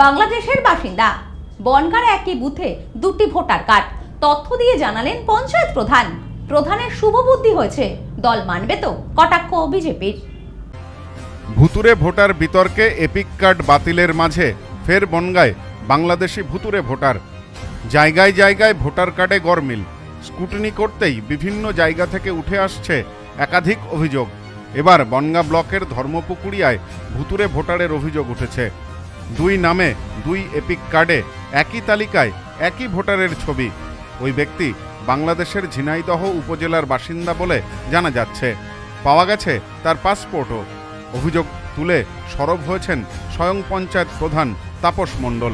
বাংলাদেশের বাসিন্দা। বনগার একই বুথে দুটি ভোটার কার্ড। তথ্য দিয়ে জানালেন পঞ্চায়েত প্রধান। প্রধানের শুভ বুদ্ধি হয়েছে। দল মানবে তো, কটাক্ষ বিজেপির। ভুতুরে ভোটার বিতর্কে এপিক কার্ড বাতিলের মাঝে ফের বনগায় বাংলাদেশি ভুতুরে ভোটার। জায়গায় জায়গায় ভোটার কার্ডে গরমিল। স্কুটনি করতেই বিভিন্ন জায়গা থেকে উঠে আসছে একাধিক অভিযোগ। এবার বনগা ব্লকের ধর্মপুকুরিয়ায় ভুতুরে ভোটারের অভিযোগ উঠেছে। দুই নামে, দুই এপিক কার্ডে, একই তালিকায়, একই ভোটারের ছবি। ওই ব্যক্তি বাংলাদেশের ঝিনাইদহ উপজেলার বাসিন্দা বলে জানা যাচ্ছে। পাওয়া গেছে তার পাসপোর্টও। অভিযোগ তুলে সরব হয়েছেন স্বয়ং পঞ্চায়েত প্রধান তাপস মণ্ডল।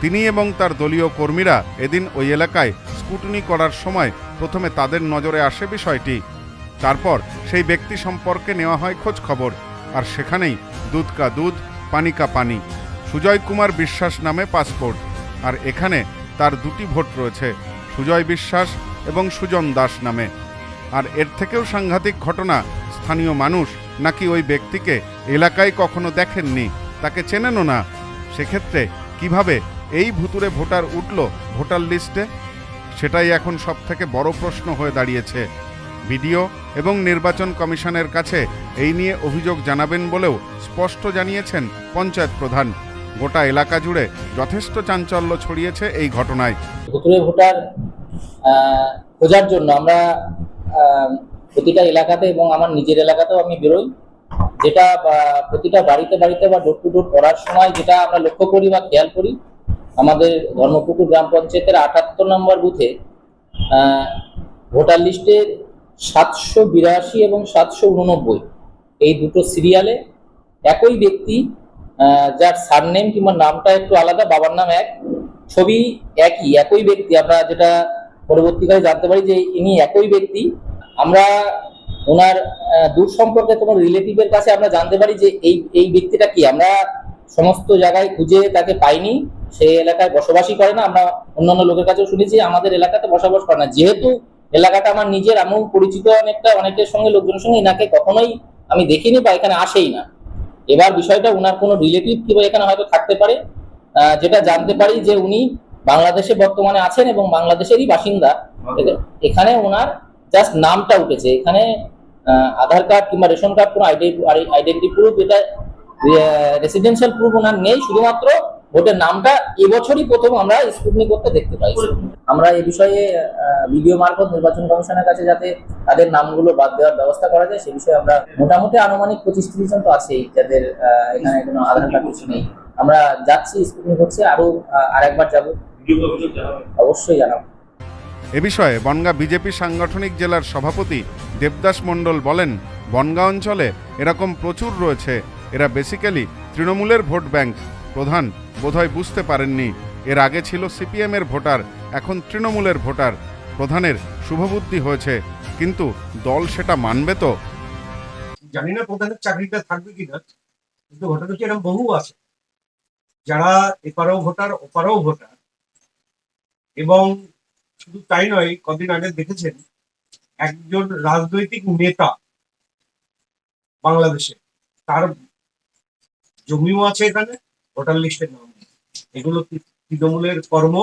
তিনি এবং তার দলীয় কর্মীরা এদিন ওই এলাকায় স্কুটনি করার সময় প্রথমে তাদের নজরে আসে বিষয়টি। তারপর সেই ব্যক্তি সম্পর্কে নেওয়া হয় খোঁজ খবর। আর সেখানেই দুধ কা দুধ, পানি কা পানি। সুজয় কুমার বিশ্বাস নামে পাসপোর্ট, আর এখানে তার দুটি ভোট রয়েছে, সুজয় বিশ্বাস এবং সুজন দাস নামে। আর এর থেকেও সাংঘাতিক ঘটনা, স্থানীয় মানুষ নাকি ওই ব্যক্তিকে এলাকায় কখনো দেখেননি, তাকে চেনেনও না। সেক্ষেত্রে কীভাবে এই ভুতুরে ভোটার উঠল ভোটার লিস্টে? সেটাই এখন সব থেকে বড় প্রশ্ন হয়ে দাঁড়িয়েছে। বিডিও এবং নির্বাচন কমিশনের কাছে এই নিয়ে অভিযোগ জানাবেন বলেও স্পষ্ট জানিয়েছেন পঞ্চায়েত প্রধান। গোটা এলাকা জুড়ে যথেষ্ট চাঞ্চল্য ছড়িয়েছে এই ঘটনায়। ভুতুরে ভোটার খোঁজার জন্য আমরা প্রতিটা এলাকাতে এবং আমার নিজের এলাকাতেও আমি বেরোই। যেটা প্রতিটা বাড়িতে বাড়িতে বা ডোর টু ডোর করার সময় যেটা আমরা লক্ষ্য করি বা খেয়াল করি, আমাদের ধর্মপুকুর গ্রাম পঞ্চায়েতের আটাত্তর নম্বর বুথে ভোটার লিস্টের সাতশো বিরাশি এবং সাতশো উননব্বই। এই দুটো সিরিয়ালে একই ব্যক্তি যার সারনেম কিংবা নামটা একটু আলাদা, বাবার নাম এক, ছবি একই একই ব্যক্তি। আমরা যেটা পরবর্তীকালে জানতে পারি যে ইনি একই ব্যক্তি। আমরা ওনার দূর সম্পর্কে কোনো রিলেটিভের কাছে আমরা জানতে পারি যে এই এই ব্যক্তিটা কি। আমরা সমস্ত জায়গায় খুঁজে তাকে পাইনি সেই এলাকায় বসবাসই করে না। আমরা অন্যান্য লোকের কাছেও শুনেছি, আমাদের এলাকাতে বসবাস করে না। যেহেতু এলাকাটা আমার নিজের এমন পরিচিত অনেকটা, অনেকের সঙ্গে, লোকজনের সঙ্গে এনাকে কখনোই আমি দেখিনি বা এখানে আসেই না। এবার বিষয়টা উনার কোনো রিলেটিভ কিংবা এখানে হয়তো থাকতে পারে যেটা জানতে পারি যে উনি বাংলাদেশে বর্তমানে আছেন এবং বাংলাদেশেরই বাসিন্দা। এ- এখানে ওনার জাস্ট নামটা উঠেছে। এখানে আধার কার্ড কিংবা রেশন কার্ড কোনো আইডেন্টি প্রুফ এটা রেসিডেন্সিয়াল প্রুফ ওনার নেই। শুধুমাত্র ভোটের নামটা এবছরই প্রথম আমরা স্কুটনি করতে দেখতে পাই। আমরা এই বিষয়ে ভিডিও মারফত নির্বাচন কমিশনের কাছে যাতে তাদের নামগুলো বাদ দেওয়ার ব্যবস্থা করা যায় সে বিষয়ে আমরা মোটামুটি আনুমানিক পঁচিশ ত্রিশ জন তো আছেই যাদের এখানে কোনো আধার কার্ড কিছু নেই। আমরা যাচ্ছি স্কুটনি হচ্ছে আরও আরেকবার যাব। অবশ্যই জানাব। এ বিষয়ে বনগা বিজেপি সাংগঠনিক জেলার সভাপতি দেবদাস মণ্ডল বলেন বনগা অঞ্চলে এরকম প্রচুর রয়েছে। এরা বেসিক্যালি তৃণমূলের ভোট ব্যাংক। প্রধান বোধহয় বুঝতে পারেননি। এর আগে ছিল সিপিএমের ভোটার, এখন তৃণমূলের ভোটার। প্রধানের শুভবুদ্ধি হয়েছে, কিন্তু দল সেটা মানবে তো? জানি না প্রধানের চাকরিটা থাকবে কিনা, কিন্তু ঘটনা হচ্ছে এরকম বহু আছে? যারা এপারেও ভোটার, ওপারেও ভোটার, এবং শুধু তাই নয়, কদিন আগে দেখেছেন, একজন রাজনৈতিক নেতা বাংলাদেশে, তার জমিও আছে এখানে, ভোটার লিস্টের নাম। এগুলো তৃণমূলের কর্ম,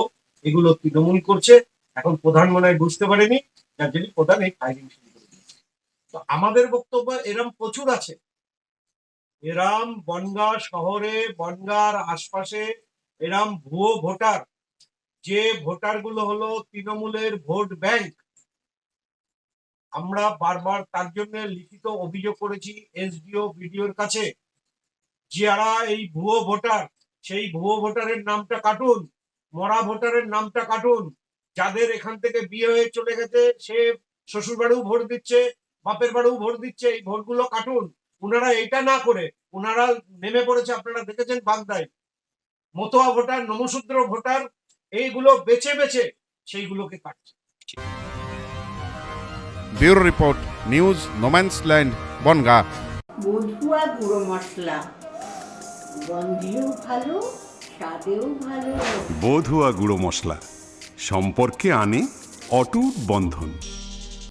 এগুলো তৃণমূল করছে। এখন প্রধান মনে হয় বুঝতে পারেনি, যার জন্য প্রধান এই ফাইলিং শুরু করে দিয়েছে। তো আমাদের বক্তব্য এরম প্রচুর আছে। এরাম বনগা শহরে, বনগার আশপাশে এরাম ভুয়ো ভোটার। যে ভোটারগুলো হলো তৃণমূলের ভোট ব্যাংক। আমরা বারবার তার জন্য লিখিত অভিযোগ করেছি এসডিও, বিডিওর কাছে। যারা এই ভুয়ো ভোটার সেই ভুয়ো ভোটারের নামটা কাটুন মরা ভোটারের নামটা কাটুন। যাদের এখান থেকে বিয়ে হয়ে চলে গেছে সে শ্বশুর বাড়িও ভোট দিচ্ছে বাপের বাড়িও ভোট দিচ্ছে এই ভোটগুলো কাটুন। ওনারা এটা না করে ওনারা নেমে পড়েছে আপনারা দেখেছেন বাগদায়। মতোয়া ভোটার নমশূদ্র ভোটার এইগুলো বেছে বেছে সেইগুলোকে কাটছে। Bureau report news no man's land Bongaon. বধুয়া গুঁড়ো মশলা। গন্ধেও বধুয়া গুঁড়ো মশলা। সম্পর্কে আনে অটুট বন্ধন।